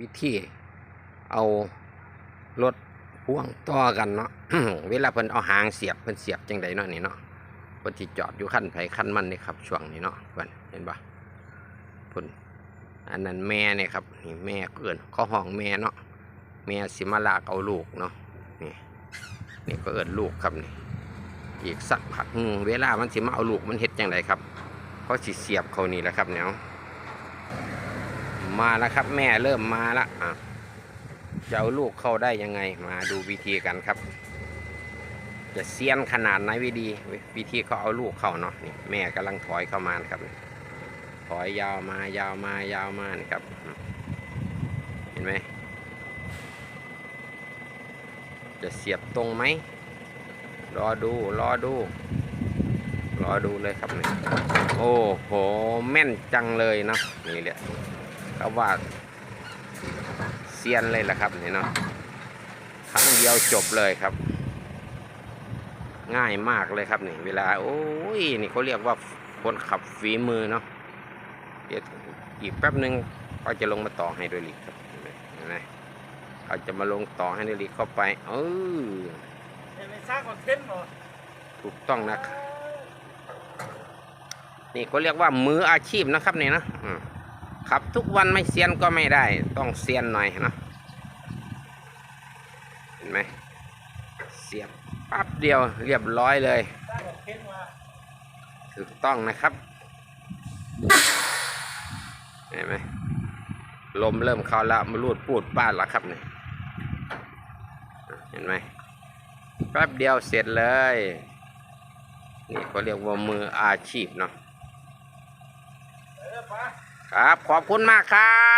วิธีเอารถพ่วงต่อกันเนาะเวลาเพิ่นเอาหางเสียบเพิ่นเสียบจังไดเนาะนี่เนาะเพิ่นสิจอดอยู่คันไผคันมันนี่ครับช่วงนี้เนาะเพิ่นเห็นปะเพิ่นอันนั้นแม่เนี่ยครับนี่แม่เกินเขาห้องแม่เนาะแม่สิมาลากเอาลูกเนาะนี่นี่ก็เอิ้นลูกครับนี่อีกสักพักเวลามันสิมาเอาลูกมันเฮ็ดจังไดครับเขาะสิเสียบเขานี่แหละครับเนี่ย มาแล้วครับ แม่เริ่มมาละอะจะเอาลูกเข้าได้ยังไง มาดูวิธีกันครับ จะเซียนขนาดไหนวิธีวิธีเขาเอาลูกเข้าเนาะนี่แม่กำลังถอยเข้ามาครับ ถอยยาวมายาวมายาวมานี่ครับ เห็นไหมจะเสียบตรงไหมรอดูรอดูรอดูเลยครับนี่โอ้โหแม่นจังเลยนะนี่แหละ ก็ว่าเซียนเลยล่ะครับนี่เนาะครั้งเดียวจบเลยครับ ง่ายมากเลยครับนี่เวลา โอ้ยนี่เขาเรียกว่าคนขับฝีมือเนาะเดี๋ยวอีกแป๊บหนึ่งเขาจะลงมาต่อไฮดรอลิกครับเห็นไหมเขาจะมาลงต่อไฮดรอลิกเข้าไป เออเห็นไหมสร้างคอนเทนต์เหรอถูกต้องนะครับนี่เขาเรียกว่ามืออาชีพนะครับนี่นะอืม ขับทุกวันไม่เซียนก็ไม่ได้ ต้องเซียนหน่อยนะเห็นไหมเสียบปั๊บเดียวเรียบร้อยเลย ถูกต้องนะครับเห็นไหมลมเริ่มเข้าแล้วมาลูดปูดป้าดแล้วครับเนี่ยเห็นไหมแป๊บเดียวเสร็จเลย นี่เขาเรียกว่ามืออาชีพเนาะ ครับ ขอบคุณมากครับ